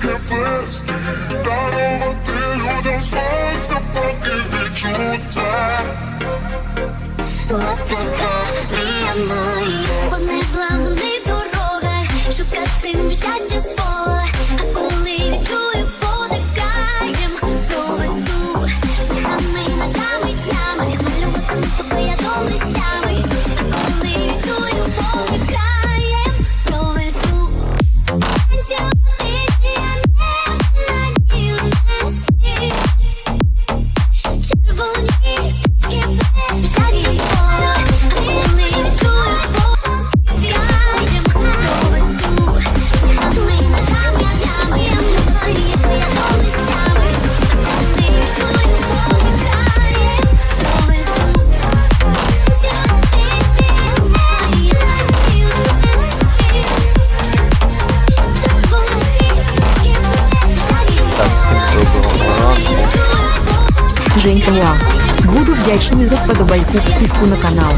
Get blessed Thought over there don't smoke so fucking Вдячний за вподобайку підписку на канал.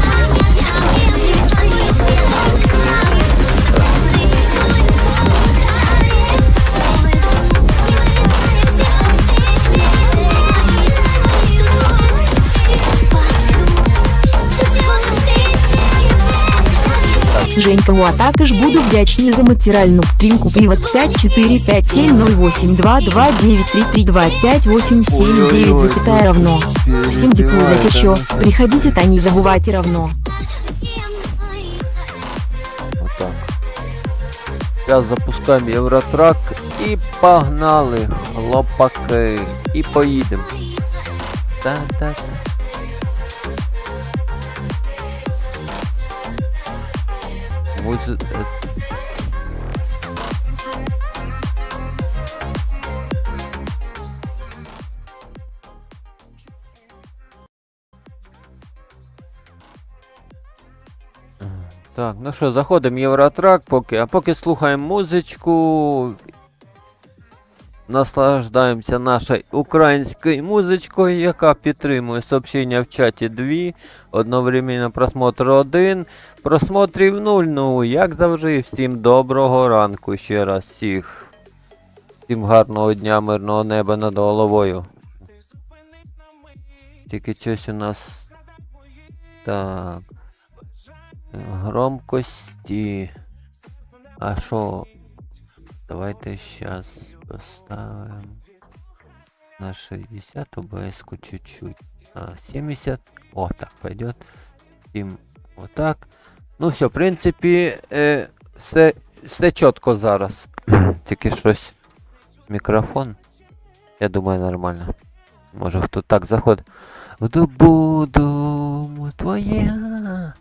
Женька Муа також буду вдячний за матеріальну підтримку привод 5457082293325879 запятая равно. Всем дякую за те, що приходите та не забывайте равно. Отак. Зараз запускаємо Євротрак і погнали, хлопаки. І поїдемо. Та-та-та. Музи... е, Так, ну що, заходимо в Євротрак, поки, а поки слухаємо музичку. Наслаждаємося нашою українською музичкою, яка підтримує сообщення в чаті 2, одновременно просмотр 1, просмотрів 0. Ну, як завжди, всім доброго ранку ще раз всіх. Всім гарного дня, мирного неба над головою. Тільки щось у нас. Так. Громкості. А що? Давайте сейчас поставим на 60 обс чуть-чуть. На 70. О, так пойдет. Тим вот так. Ну все, в принципі, е, все, все чітко зараз. Тільки щось. Мікрофон. Я думаю, нормально. Може хто так заходить. В дубу твоя.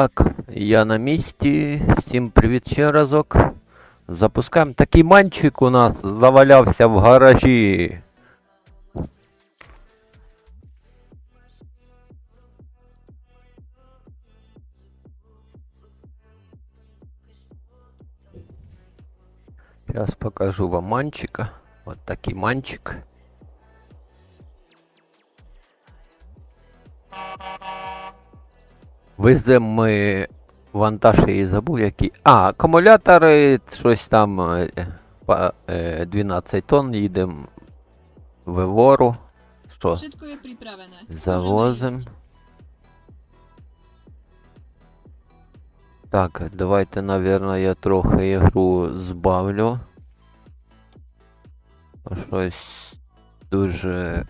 Так, я на місці. Всім привіт ще разок. Запускаємо. Такий манчик у нас завалявся в гаражі. Сейчас покажу вам манчика. Вот такий манчик. Веземо ми вантаж і забув який. А, акумулятори, щось там е, е, 12 тонн їдемо в вору. Що? Všetko je pripravené. Завозим. Так, давайте, наверное, я трохи ігру збавлю. Щось дуже.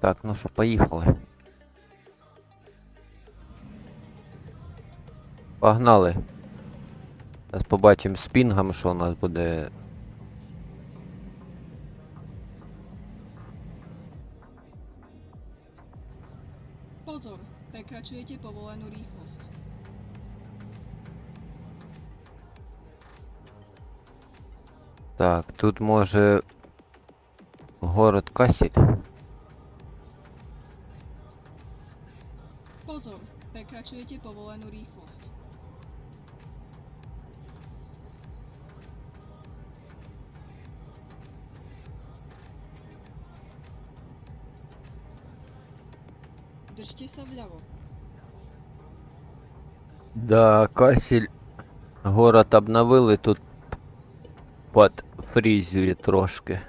Так, ну що, поїхали. Погнали. Зараз побачимо з пінгом, що у нас буде. Pozor, prekračujete povolenú rýchlosť. Так, тут може город Касіль. Prekračujete povolenú rýchlosť. Držte sa vľavo. Да, Касіль. Город обновили тут під фрізює трошки.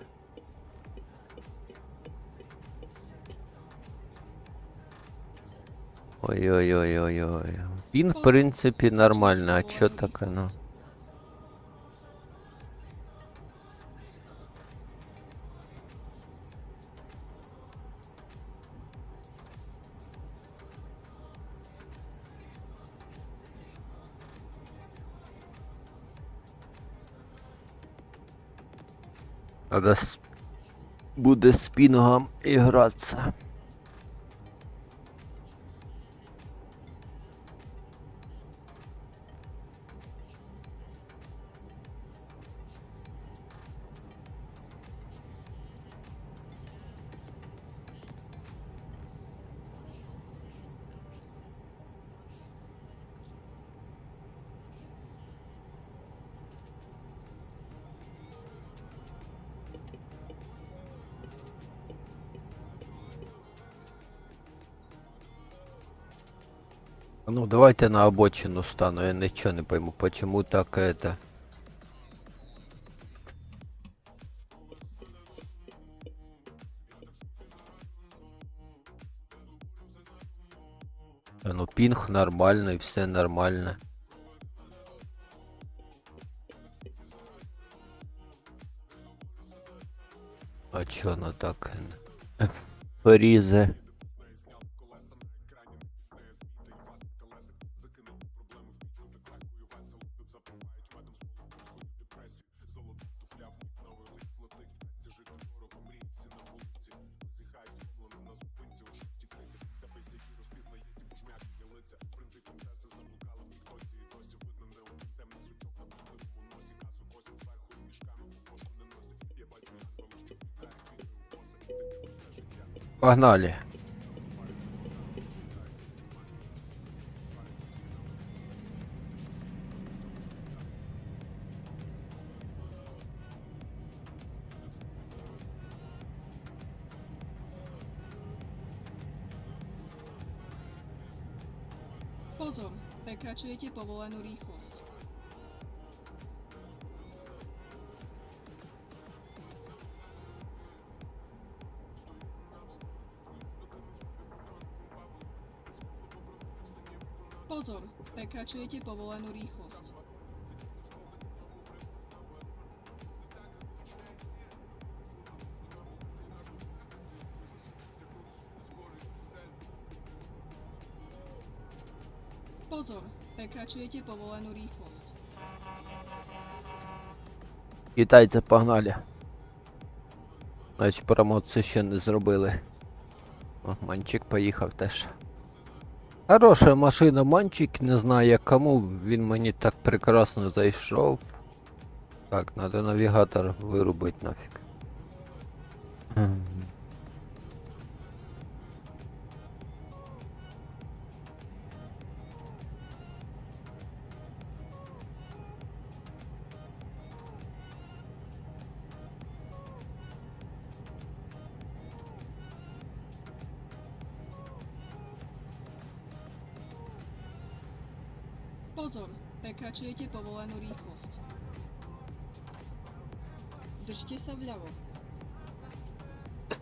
Ой-ой-ой-ой-ой. Він, в принципі, нормально, а чо таке, ну? Надо с... буде з пінгом ігратися. Ну, давайте на обочину стану, я ничего не пойму, почему так это... А ну пинг нормальный, все нормально. А чё оно так? Фризе. Погнали. Pozor, prekračujete povolenú rýchlosť. Prekračujete povolenú rýchlosť. Pozor, Prekračujete povolenú rýchlosť. Китайці погнали. Значить, промоцію ще не зробили. О, манчик поїхав теж. Хороша машина, манчик, не знаю кому, він мені так прекрасно зайшов. Так, треба навігатор вирубити нафіг.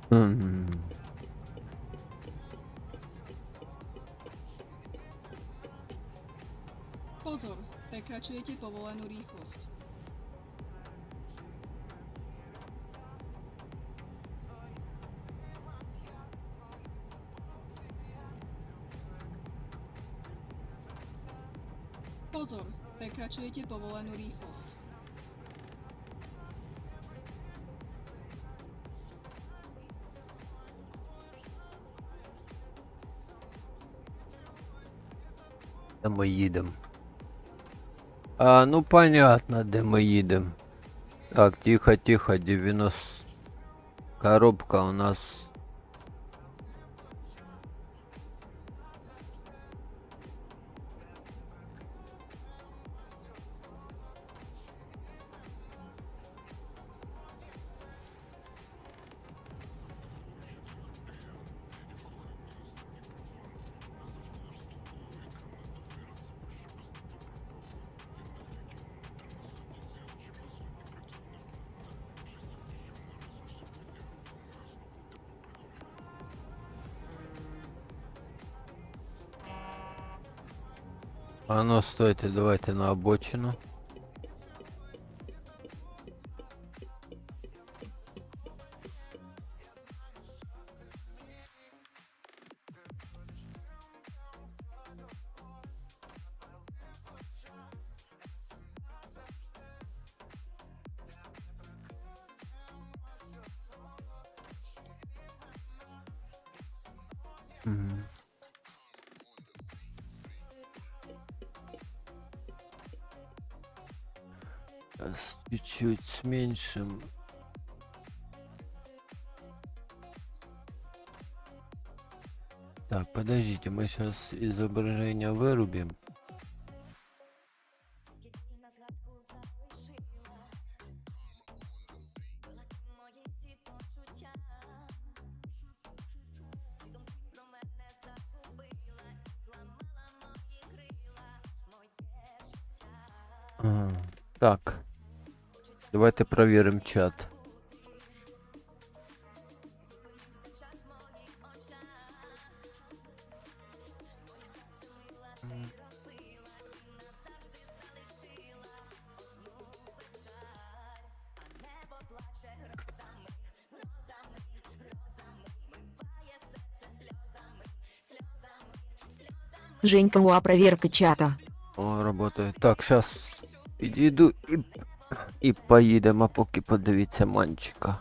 М. Pozor, prekračujete povolenú rýchlosť. Pozor, prekračujete povolenú rýchlosť. Де ми їдемо? А, ну понятно, де ми їдемо. Так, тихо, тихо, 90. Коробка у нас. А ну стойте, давайте на обочину. Мгм. Чуть-чуть с меньшим. Так, подождите, мы сейчас изображение вырубим. Давайте проверим чат. М. Женька Уа проверка чата. О, работає. Так, зараз підійду і, і поїдемо, поки подивіться манчика.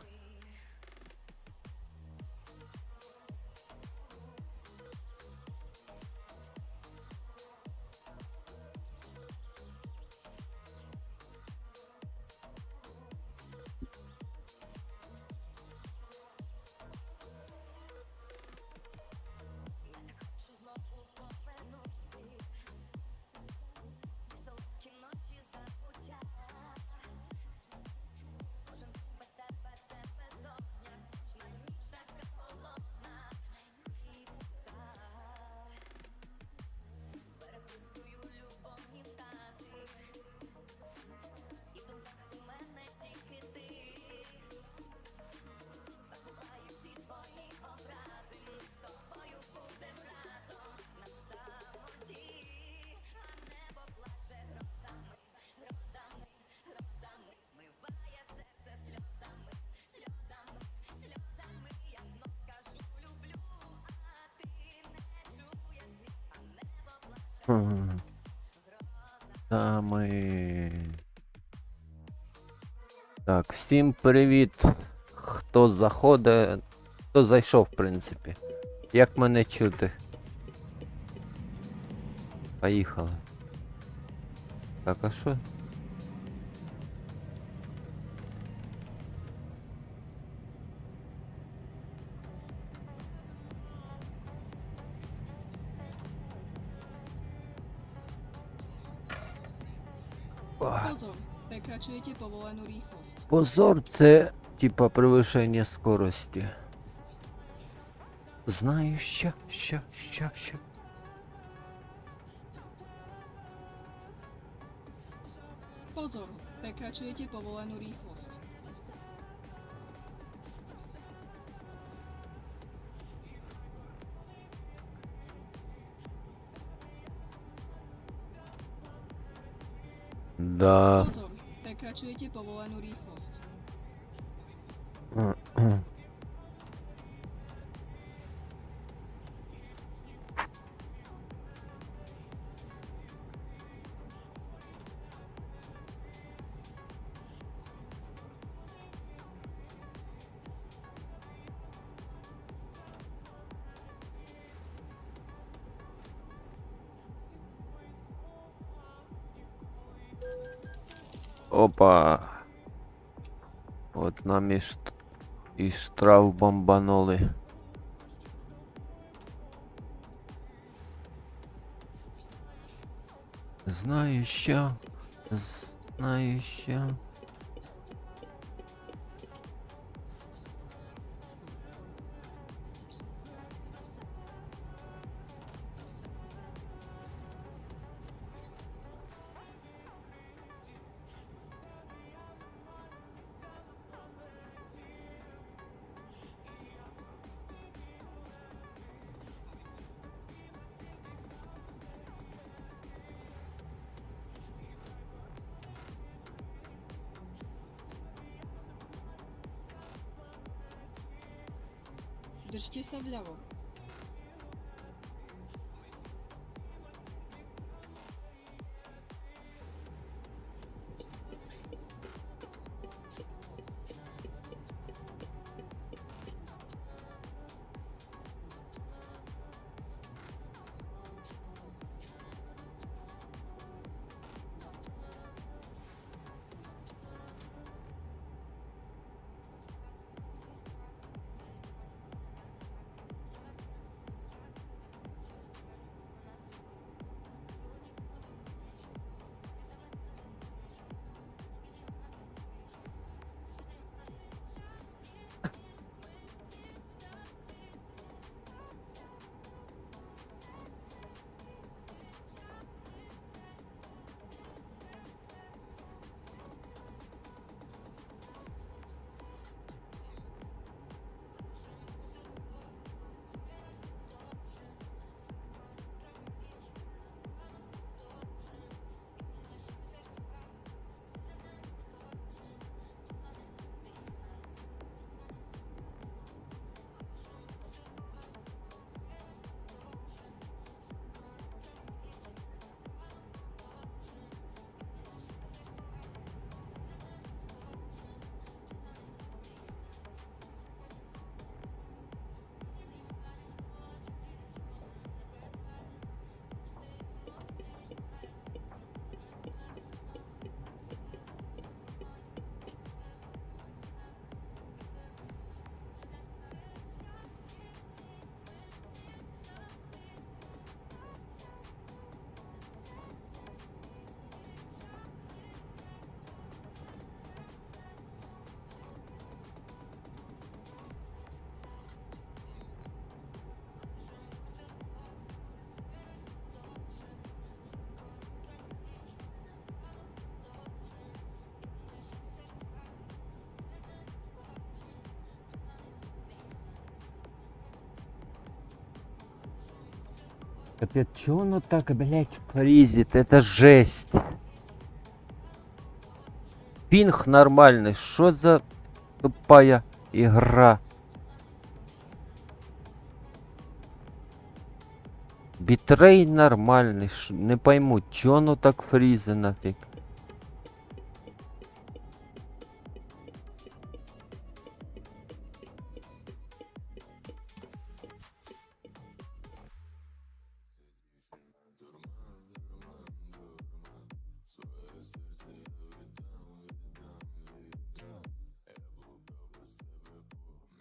М. Саме. Так, всім привіт. Хто заходить, хто зайшов, в принципі. Як мене чути? Поїхали. Так, а що? Позор це типа превишення скорості. Знаю, що, що, що, що. Pozor, překračujete povolenou rychlost. Да. Pozor, prekračujete povolenú rýchlosť. Нам і, шт... і штраф бомбанули. Знаю що. Знаю що. Капец, чё оно так, блять, фризит? Это жесть. Пинг нормальный. Что за тупая игра? Бітрей нормальний, ш- не пойму, чо воно так фрізи нафіг.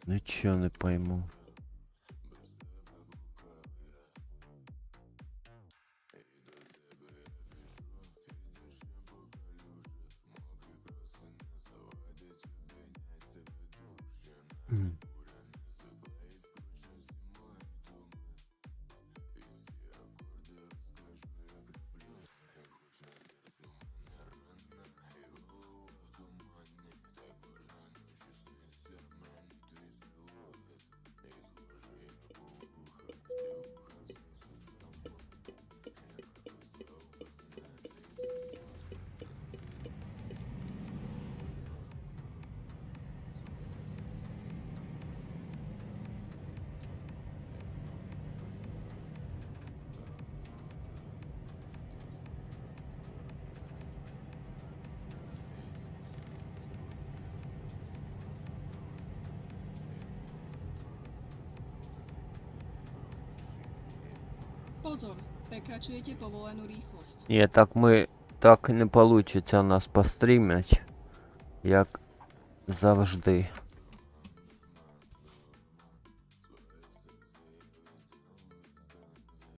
Нічого не пойму. Pozor, prekračujete povolenú rýchlosť. Ні, так ми так не получится нас пострімять, як завжди.